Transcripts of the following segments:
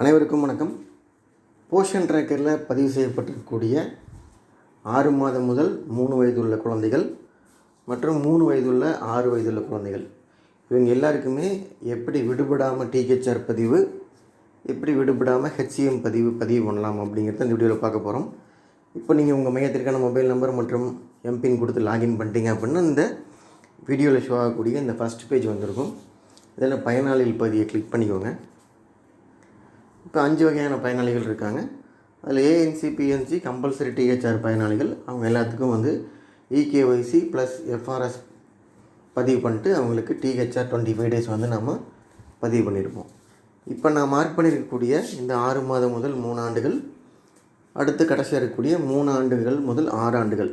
அனைவருக்கும் வணக்கம். போஷன் ட்ராக்கரில் பதிவு செய்யப்பட்டிருக்கக்கூடிய ஆறு மாதம் முதல் மூணு வயதுள்ள குழந்தைகள் மற்றும் மூணு வயதுள்ள ஆறு வயதுள்ள குழந்தைகள். இவங்க எல்லாருக்குமே எப்படி விடுபடாமல் டிஹெச்ஆர் பதிவு எப்படி விடுபடாமல் ஹெச்சிஎம் பதிவு பதிவு பண்ணலாம் அப்படிங்கிறத இந்த வீடியோவில் பார்க்க போகிறோம் இப்போ நீங்கள் உங்கள் மையத்திற்கான மொபைல் நம்பர் மற்றும் எம்பின் கொடுத்து லாகின் பண்ணிட்டீங்க அப்படின்னா இந்த வீடியோவில் ஷோ ஆகக்கூடிய இந்த ஃபஸ்ட் பேஜ் வந்திருக்கும். இதில் பயனாளிகள் பதியை கிளிக் பண்ணிக்கோங்க. இப்போ அஞ்சு வகையான பயனாளிகள் இருக்காங்க. அதில் ஏஎன்சி பிஎன்சி கம்பல்சரி டிஹெச்ஆர் பயனாளிகள். அவங்க எல்லாத்துக்கும் வந்து இகேஒய்சி ப்ளஸ் எஃப்ஆர்எஸ் பதிவு பண்ணிட்டு அவங்களுக்கு டிஹெச்ஆர் டுவெண்ட்டி ஃபைவ் டேஸ் வந்து நம்ம பதிவு பண்ணியிருப்போம் இப்போ நான் மார்க் பண்ணியிருக்கக்கூடிய இந்த ஆறு மாதம் முதல் மூணு ஆண்டுகள் அடுத்து கடைசியாக இருக்கக்கூடிய மூணு ஆண்டுகள் முதல் ஆறு ஆண்டுகள்.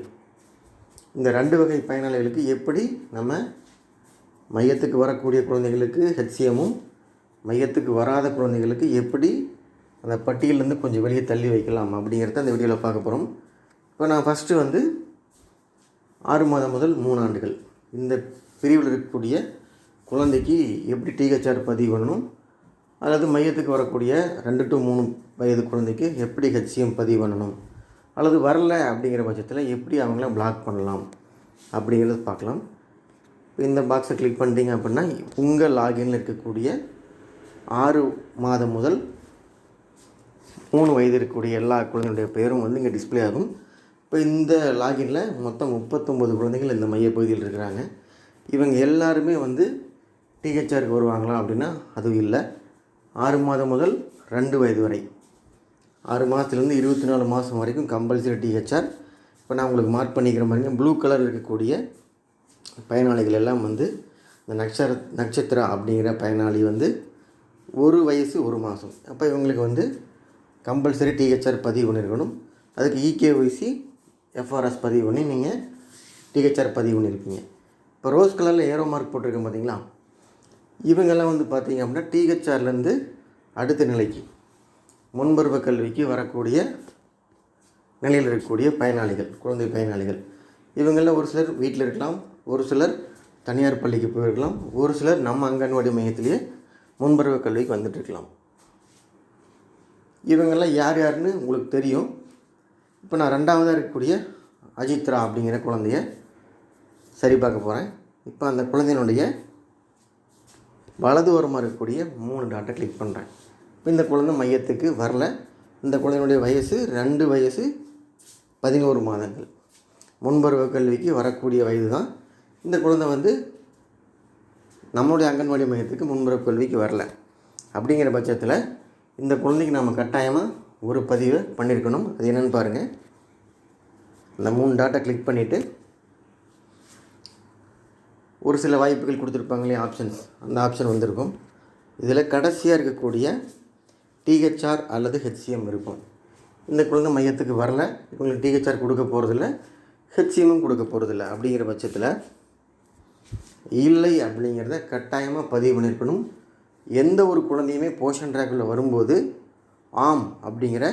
இந்த ரெண்டு வகை பயனாளிகளுக்கு எப்படி நம்ம மையத்துக்கு வரக்கூடிய குழந்தைகளுக்கு ஹெச்சிஎம்மும் மையத்துக்கு வராத குழந்தைகளுக்கு எப்படி அந்த பட்டியலேருந்து கொஞ்சம் வெளியே தள்ளி வைக்கலாம் அப்படிங்கிறத அந்த வீடியோவில் பார்க்க போகிறோம். இப்போ நான் ஃபஸ்ட்டு வந்து ஆறு மாதம் முதல் மூணு ஆண்டுகள். இந்த பிரிவில் இருக்கக்கூடிய குழந்தைக்கு எப்படி டிஹெச்ஆர் பதிவு பண்ணணும்? அல்லது மையத்துக்கு வரக்கூடிய ரெண்டு டு மூணு வயது குழந்தைக்கு எப்படி ஹெச்சிஎம் பதிவு பண்ணணும்? அல்லது வரல அப்படிங்கிற பட்சத்தில் எப்படி அவங்கள பிளாக் பண்ணலாம்? அப்படிங்கிறத பார்க்கலாம். இப்போ இந்த பாக்ஸை கிளிக் பண்ணிட்டீங்க அப்படின்னா உங்கள் லாகின்ல இருக்கக்கூடிய ஆறு மாதம் முதல் மூணு வயது இருக்கக்கூடிய எல்லா குழந்தைகளுடைய பேரும் வந்து இங்கே டிஸ்ப்ளே ஆகும். இப்போ இந்த லாகின்ல மொத்தம் முப்பத்தொம்போது குழந்தைகள் இந்த மையப்பகுதியில் இருக்கிறாங்க. இவங்க எல்லாருமே வந்து டிஹெச்ஆருக்கு வருவாங்களா அப்படின்னா அதுவும் இல்லை. ஆறு மாதம் முதல் ரெண்டு வயது வரை. ஆறு மாதத்துலேருந்து இருபத்தி நாலு மாதம் வரைக்கும் கம்பல்சரி டிஹெச்ஆர் இப்போ நான் உங்களுக்கு மார்க் பண்ணிக்கிற மாதிரிங்க ப்ளூ கலர் இருக்கக்கூடிய பயனாளிகள் எல்லாம் வந்து இந்த நட்சர நட்சத்திரா அப்படிங்கிற பயனாளி வந்து ஒரு வயசு ஒரு மாதம். அப்போ இவங்களுக்கு வந்து கம்பல்சரி டிஹெச்ஆர் பதிவு பண்ணியிருக்கணும் அதுக்கு இகேஒய்சி எஃப்ஆர்எஸ் பதிவு பண்ணி நீங்கள் டிஹெச்ஆர் பதிவு பண்ணியிருப்பீங்க இப்போ ரோஸ் கலரில் ஏரோ மார்க் போட்டிருக்கேன் பார்த்தீங்களா இவங்கெல்லாம் வந்து பார்த்தீங்க அப்படின்னா டிஹெச்ஆர்லேருந்து அடுத்த நிலைக்கு முன்பருவ கல்விக்கு வரக்கூடிய நிலையில் இருக்கக்கூடிய பயனாளிகள் குழந்தை பயனாளிகள். இவங்களில் ஒரு சிலர் வீட்டில் இருக்கலாம் ஒரு சிலர் தனியார் பள்ளிக்கு போயிருக்கலாம் ஒரு சிலர் நம்ம அங்கன்வாடி மையத்திலேயே முன்பருவ கல்விக்கு வந்துட்டு இருக்கலாம். இவங்கெல்லாம் யார் யாருன்னு உங்களுக்கு தெரியும். இப்போ நான் ரெண்டாவதாக இருக்கக்கூடிய அஜித்ரா அப்படிங்கிற குழந்தைய சரி பார்க்க போகிறேன் இப்போ அந்த குழந்தையினுடைய வலது ஓரமாக இருக்கக்கூடிய மூணு டாட்டை கிளிக் பண்ணுறேன் இப்போ இந்த குழந்தை மையத்துக்கு வரல. இந்த குழந்தையினுடைய வயசு ரெண்டு வயசு பதினோரு மாதங்கள். முன்பருவ கல்விக்கு வரக்கூடிய வயது தான். இந்த குழந்தை வந்து நம்மளுடைய அங்கன்வாடி மையத்துக்கு முன்பருவ கல்விக்கு வரல. அப்படிங்கிற பட்சத்தில் இந்த குழந்தைக்கு நாம் கட்டாயமாக ஒரு பதிவை பண்ணியிருக்கணும் அது என்னென்னு பாருங்கள் இந்த மூணு டாட்டை கிளிக் பண்ணிவிட்டு ஒரு சில வாய்ப்புகள் கொடுத்துருப்பாங்களே ஆப்ஷன்ஸ் அந்த ஆப்ஷன் வந்திருக்கும். இதில் கடைசியாக இருக்கக்கூடிய டிஹெச்ஆர் அல்லது ஹெச்சிஎம் இருக்கும். இந்த குழந்தை மையத்துக்கு வரல. இவங்களுக்கு டிஹெச்ஆர் கொடுக்க போகிறதில்ல ஹெச்சிஎம்மும் கொடுக்க போகிறதில்ல அப்படிங்கிற பட்சத்தில் இல்லை அப்படிங்கிறத கட்டாயமாக பதிவு பண்ணியிருக்கணும் எந்த ஒரு குழந்தையுமே போஷன் ட்ராக்கில் வரும்போது ஆம் அப்படிங்கிற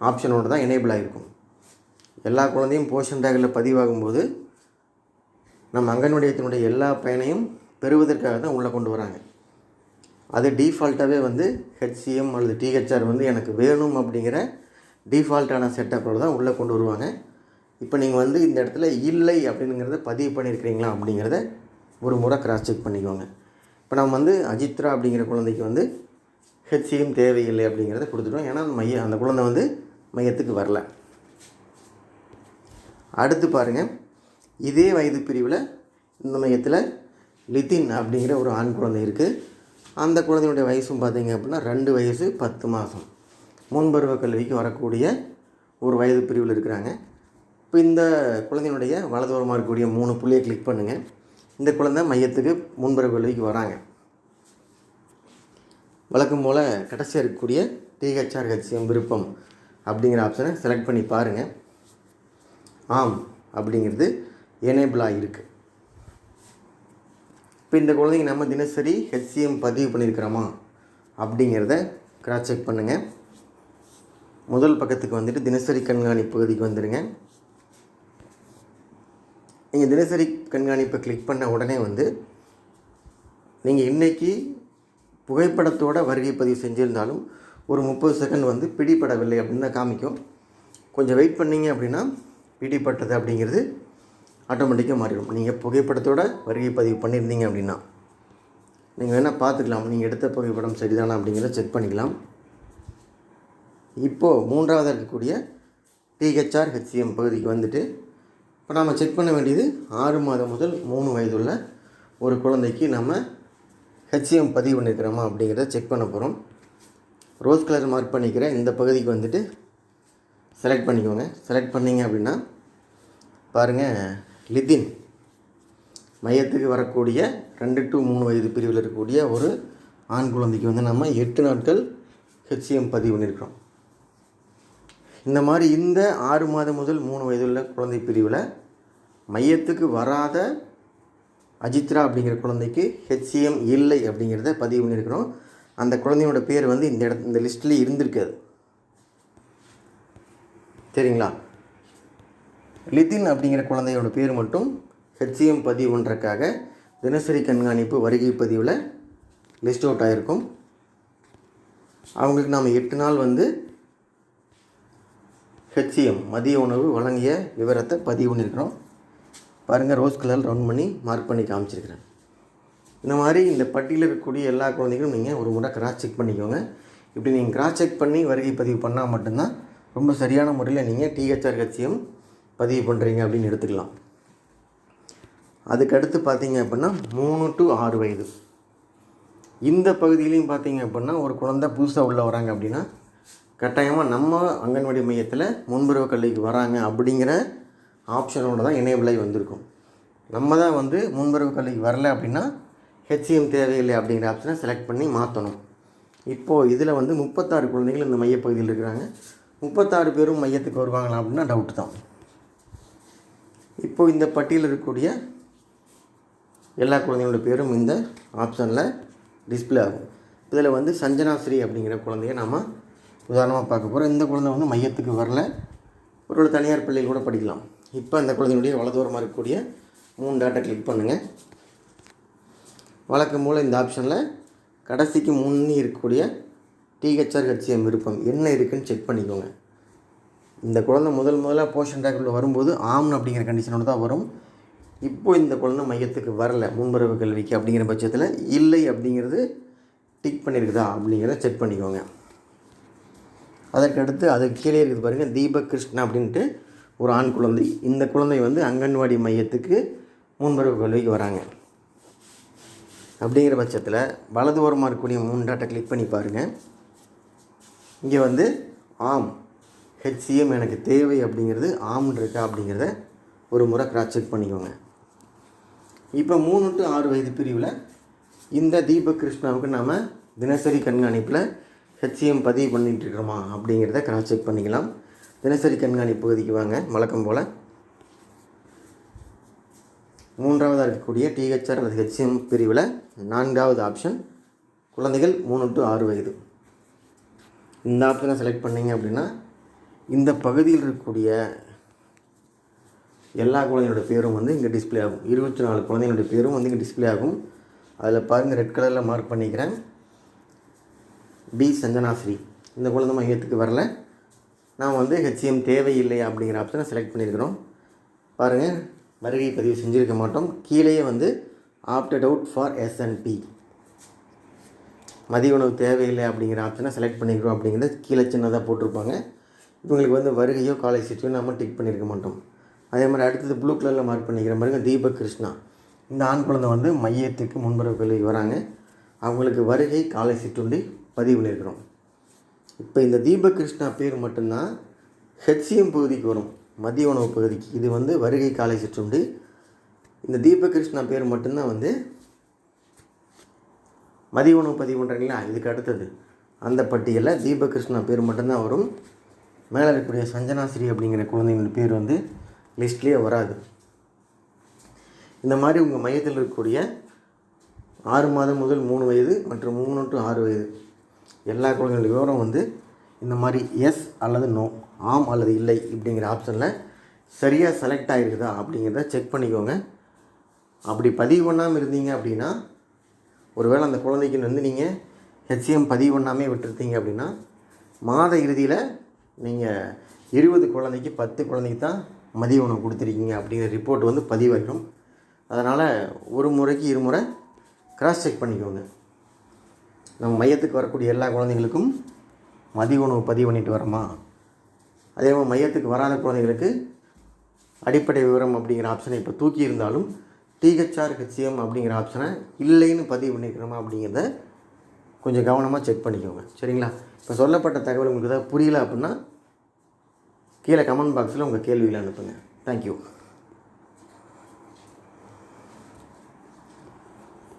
ஆப்ஷனோடு தான் எனேபிள் ஆகிருக்கும் எல்லா குழந்தையும் போஷன் ட்ராக்கில் பதிவாகும்போது நம்ம அங்கன்வாடியத்தினுடைய எல்லா பயனையும் பெறுவதற்காக தான் உள்ளே கொண்டு வராங்க. அது டீஃபால்ட்டாகவே வந்து ஹெச்சிஎம் அல்லது டிஹெச்ஆர் வந்து எனக்கு வேணும் அப்படிங்கிற டீஃபால்ட்டான செட்டப்போடு தான் உள்ளே கொண்டு வருவாங்க. இப்போ நீங்கள் வந்து இந்த இடத்துல இல்லை அப்படிங்கிறத பதிவு பண்ணியிருக்கிறீங்களா அப்படிங்கிறத ஒரு முறை கிராஸ் செக் பண்ணிக்கோங்க. இப்போ நம்ம வந்து அஜித்ரா அப்படிங்கிற குழந்தைக்கு வந்து ஹெச்சியும் தேவையில்லை அப்படிங்கிறத கொடுத்துட்டோம். ஏன்னா அந்த மைய அந்த குழந்தை வந்து மையத்துக்கு வரல. அடுத்து பாருங்கள் இதே வயது பிரிவில் இந்த மையத்தில் லித்தின் அப்படிங்கிற ஒரு ஆண் குழந்தை இருக்குது அந்த குழந்தையுடைய வயசும் பார்த்தீங்க அப்படின்னா ரெண்டு வயசு பத்து மாதம் முன்பருவ கல்விக்கு வரக்கூடிய ஒரு வயது பிரிவில் இருக்கிறாங்க. இப்போ இந்த குழந்தையினுடைய வலதுபுறமாக இருக்கக்கூடிய மூணு புள்ளியை கிளிக் பண்ணுங்கள் இந்த குழந்தை மையத்துக்கு முன்பருவ கல்விக்கு வராங்க. வழக்கம் போல் கடைசியாக இருக்கக்கூடிய டிஹெச்ஆர்ஹெச்எம் விருப்பம் அப்படிங்கிற ஆப்ஷனை செலக்ட் பண்ணி பாருங்கள் ஆம் அப்படிங்கிறது எனேபிளாக இருக்குது இப்போ இந்த குழந்தைங்க நம்ம தினசரி ஹெச்சிஎம் பதிவு பண்ணியிருக்கிறோமா அப்படிங்கிறத கிராஸ் செக் பண்ணுங்கள் முதல் பக்கத்துக்கு வந்துட்டு தினசரி கண்காணிப்பு பகுதிக்கு வந்துடுங்க நீங்கள் தினசரி கண்காணிப்பை கிளிக் பண்ண உடனே வந்து நீங்கள் இன்றைக்கி புகைப்படத்தோட வருகை பதிவு செஞ்சுருந்தாலும் ஒரு முப்பது செகண்ட் வந்து பிடிபடவில்லை அப்படின்னு தான் காமிக்கும். கொஞ்சம் வெயிட் பண்ணிங்க அப்படின்னா பிடிப்பட்டது அப்படிங்கிறது ஆட்டோமேட்டிக்காக மாறிடும். நீங்கள் புகைப்படத்தோட வருகை பதிவு பண்ணியிருந்தீங்க அப்படின்னா. நீங்கள் வேணால் பார்த்துக்கலாம். நீங்கள் எடுத்த புகைப்படம் சரிதானா அப்படிங்கிறத செக் பண்ணிக்கலாம். இப்போது மூன்றாவதாக இருக்கக்கூடிய டிஹெச்ஆர் ஹெச்சிஎம் பகுதிக்கு வந்துட்டு இப்போ நாம் செக் பண்ண வேண்டியது ஆறு மாதம் முதல் மூணு வயதுள்ள ஒரு குழந்தைக்கு நம்ம ஹெச்சிஎம் பதிவு பண்ணியிருக்கிறோமா அப்படிங்கிறத செக் பண்ண போகிறோம் ரோஸ் கலர் மார்க் பண்ணிக்கிற இந்த பகுதிக்கு வந்துட்டு செலக்ட் பண்ணிக்கோங்க. செலக்ட் பண்ணீங்க அப்படின்னா பாருங்கள் லித்தின் மையத்துக்கு வரக்கூடிய ரெண்டு டு மூணு வயது பிரிவில் இருக்கக்கூடிய ஒரு ஆண் குழந்தைக்கு வந்து நம்ம எட்டு நாட்கள் ஹெச்சிஎம் பதிவு பண்ணியிருக்கிறோம் இந்த மாதிரி இந்த ஆறு மாதம் முதல் மூணு வயதுள்ள குழந்தை பிரிவில் மையத்துக்கு வராத அஜித்ரா அப்படிங்கிற குழந்தைக்கு ஹெச்சிஎம் இல்லை அப்படிங்கிறத பதிவு பண்ணியிருக்கிறோம். அந்த குழந்தையோட பேர் வந்து இந்த இடத்து இந்த லிஸ்ட்லேயே இருந்திருக்காது சரிங்களா? லிதின் அப்படிங்கிற குழந்தையோட பேர் மட்டும் ஹெச்சிஎம் பதிவு பண்ணுறக்காக தினசரி கண்காணிப்பு வருகை பதிவில் லிஸ்ட் அவுட் ஆகிருக்கும் அவங்களுக்கு நாம் எட்டு நாள் வந்து ஹெச்சிஎம் மதிய உணவு வழங்கிய விவரத்தை பதிவு பண்ணியிருக்கிறோம். பாருங்கள் ரோஸ் கலர் ரவுண்ட் பண்ணி மார்க் பண்ணி காமிச்சிருக்கிறேன். இந்த மாதிரி இந்த பட்டியலில் இருக்கக்கூடிய எல்லா குழந்தைகளும் நீங்கள் ஒரு முறை கிராஸ் செக் பண்ணிக்கோங்க. இப்படி நீங்கள் கிராஸ் செக் பண்ணி வருகை பதிவு பண்ணால் மட்டும்தான் ரொம்ப சரியான முறையில் நீங்கள் டிஹெச்ஆர் கட்சியும் பதிவு பண்ணுறீங்க அப்படின்னு எடுத்துக்கலாம். அதுக்கடுத்து பார்த்தீங்க அப்படின்னா மூணு டு ஆறு வயது. இந்த பகுதியிலையும் பார்த்தீங்க அப்படின்னா ஒரு குழந்தை புதுசாக உள்ளே வராங்க அப்படின்னா கட்டாயமாக நம்ம அங்கன்வாடி மையத்தில் முன்பருவ கல்விக்கு வராங்க அப்படிங்கிற ஆப்ஷனோட தான் எனேபிள் ஆகி வந்திருக்கும். நம்ம தான் வந்து முன்பருவ கல்விக்கு வரல அப்படின்னா ஹெச்சிஎம் தேவையில்லை அப்படிங்கிற ஆப்ஷனை செலக்ட் பண்ணி மாற்றணும் இப்போது இதில் வந்து முப்பத்தாறு குழந்தைகள் இந்த மையப்பகுதியில் இருக்கிறாங்க. முப்பத்தாறு பேரும் மையத்துக்கு வருவாங்களா அப்படின்னா டவுட் தான். இப்போது இந்த பட்டியலில் இருக்கக்கூடிய எல்லா குழந்தைங்களோட பேரும் இந்த ஆப்ஷனில் டிஸ்பிளே ஆகும். இதில் வந்து சஞ்சனாஸ்ரீ அப்படிங்கிற குழந்தைய நாம் உதாரணமாக பார்க்க போகிறோம் இந்த குழந்தை வந்து மையத்துக்கு வரல. ஒரு தனியார் பள்ளியில் கூட படிக்கலாம். இப்போ அந்த குழந்தையுடைய வலதோரமாக இருக்கக்கூடிய மூணு டாட்டை கிளிக் பண்ணுங்கள் வழக்கம் போல் இந்த ஆப்ஷனில் கடைசிக்கு முன்னே இருக்கக்கூடிய டிஹெச்ஆர் ஹெச்சிஎம் விருப்பம் என்ன இருக்குன்னு செக் பண்ணிக்கோங்க. இந்த குழந்தை முதல் முதல்ல போஷன் டேக்குள்ளே வரும்போது ஆம்னு அப்படிங்கிற கண்டிஷனோட தான் வரும். இப்போ இந்த குழந்தை மையத்துக்கு வரல முன்பரவு கல்விக்கு அப்படிங்கிற பட்சத்தில் இல்லை அப்படிங்கிறது டிக் பண்ணியிருக்குதா அப்படிங்கிறத செக் பண்ணிக்கோங்க. அதற்கடுத்து அதுக்கு கீழே இருக்குது பாருங்கள் தீபக் கிருஷ்ணா அப்படின்ட்டு ஒரு ஆண் குழந்தை. இந்த குழந்தை வந்து அங்கன்வாடி மையத்துக்கு முன்பரவு கல்விக்கு வராங்க. அப்படிங்கிற பட்சத்தில் வலது ஓரமாக இருக்கக்கூடிய மூணு டாட்டை கிளிக் பண்ணி பாருங்கள் இங்கே வந்து ஆம் ஹெச்சிஎம் எனக்கு தேவை அப்படிங்கிறது ஆம்னு இருக்கா அப்படிங்கிறத ஒரு முறை கிராஸ் செக் பண்ணிக்கோங்க. இப்போ மூணு டு ஆறு வயது பிரிவில் இந்த தீபக் கிருஷ்ணாவுக்கு நாம் தினசரி கண்காணிப்பில் ஹெச்சிஎம் பதிவு பண்ணிகிட்டு இருக்கிறோமா அப்படிங்கிறத கிராஸ் செக் பண்ணிக்கலாம். தினசரி கண்காணிப்பு பகுதிக்கு வாங்க. வழக்கம் போல் மூன்றாவதாக இருக்கக்கூடிய டிஹெச்ஆர் அல்லது ஹெச்எம் பிரிவில் நான்காவது ஆப்ஷன் குழந்தைகள் மூணு டு ஆறு வயது. இந்த ஆப்ஷனை செலக்ட் பண்ணீங்க அப்படின்னா இந்த பகுதியில் இருக்கக்கூடிய எல்லா குழந்தைகளோட பேரும் வந்து இங்கே டிஸ்ப்ளே ஆகும். இருபத்தி நாலு குழந்தைங்களோட பேரும் வந்து இங்கே டிஸ்ப்ளே ஆகும். அதில் பாருங்கள் ரெட் கலரில் மார்க் பண்ணிக்கிறேன். பி சஞ்சனாஸ்ரீ இந்த குழந்தை மையத்துக்கு வரல. நான் வந்து ஹெச்எம் தேவையில்லை அப்படிங்கிற ஆப்ஷனை செலக்ட் பண்ணியிருக்கிறோம். பாருங்கள் வருகை பதிவு செஞ்சுருக்க மாட்டோம். கீழேயே வந்து ஆப்டட் அவுட் ஃபார் எஸ்என்பி மதிய உணவு தேவையில்லை அப்படிங்கிற ஆப்ஷனை செலக்ட் பண்ணிக்கிறோம் அப்படிங்கிறத கீழே சின்னதாக போட்டிருப்பாங்க. இவங்களுக்கு வந்து வருகையோ காலை சீட்டையோ நம்ம டிக் பண்ணியிருக்க மாட்டோம். அதே மாதிரி அடுத்தது ப்ளூ கலரில் மார்க் பண்ணிக்கிற மாதிரி தீபக் கிருஷ்ணா. இந்த ஆண் குழந்தை வந்து மையத்துக்கு முன்புற கல்விக்கு வராங்க. அவங்களுக்கு வருகை காலை சீட்டு பதிவு பண்ணியிருக்கிறோம். இப்போ இந்த தீபகிருஷ்ணா பேர் மட்டும்தான் ஹெச்சிஎம் பகுதிக்கு வரும். மதிய உணவு பகுதிக்கு. இது வந்து வருகை காலை சிற்றுண்டு. இந்த தீபகிருஷ்ணா பேர் மட்டும்தான் வந்து மதிய உணவு பதிவு பண்ணுறீங்களா இதுக்கு அடுத்தது. அந்த பட்டியலில் தீபகிருஷ்ணா பேர் மட்டும்தான் வரும். மேலே இருக்கக்கூடிய சஞ்சனாஸ்ரீ அப்படிங்கிற குழந்தைங்களோட பேர் வந்து லிஸ்ட்லேயே வராது. இந்த மாதிரி உங்கள் மையத்தில் இருக்கக்கூடிய ஆறு மாதம் முதல் மூணு வயது மற்றும் மூணு டு ஆறு வயது எல்லா குழந்தைங்களோட விவரம் வந்து இந்த மாதிரி எஸ் அல்லது நோ ஆம் அல்லது இல்லை இப்படிங்கிற ஆப்ஷனில் சரியாக செலக்ட் ஆகிருக்குதா அப்படிங்கிறத செக் பண்ணிக்கோங்க. அப்படி பதிவு பண்ணாமல் இருந்தீங்க அப்படின்னா ஒருவேளை அந்த குழந்தைக்கு வந்து நீங்கள் ஹெச்சிஎம் பதிவு பண்ணாமே விட்டுருத்தீங்க அப்படின்னா மாத இறுதியில் நீங்கள் இருபது குழந்தைக்கு பத்து குழந்தைக்கு தான் மதிய உணவு கொடுத்துருக்கீங்க அப்படிங்கிற ரிப்போர்ட் வந்து பதிவாகிடும் அதனால் ஒரு முறைக்கு இருமுறை கிராஸ் செக் பண்ணிக்கோங்க. நம்ம மையத்துக்கு வரக்கூடிய எல்லா குழந்தைங்களுக்கும் மதிய உணவு பதிவு பண்ணிட்டு வரோமா அதே மாதிரி மையத்துக்கு வராத குழந்தைங்களுக்கு அடிப்படை விவரம் அப்படிங்கிற ஆப்ஷனை இப்போ தூக்கி இருந்தாலும் டிஹெச்ஆர் ஹெச்சிஎம் அப்படிங்கிற ஆப்ஷனை இல்லைன்னு பதிவு பண்ணிக்கிறோமா அப்படிங்கிறத கொஞ்சம் கவனமாக செக் பண்ணிக்கோங்க. சரிங்களா? இப்போ சொல்லப்பட்ட தகவல் உங்களுக்கு ஏதாவது புரியல அப்படின்னா கீழே கமெண்ட் பாக்ஸில் உங்கள் கேள்விகளை அனுப்புங்க. தேங்க்யூ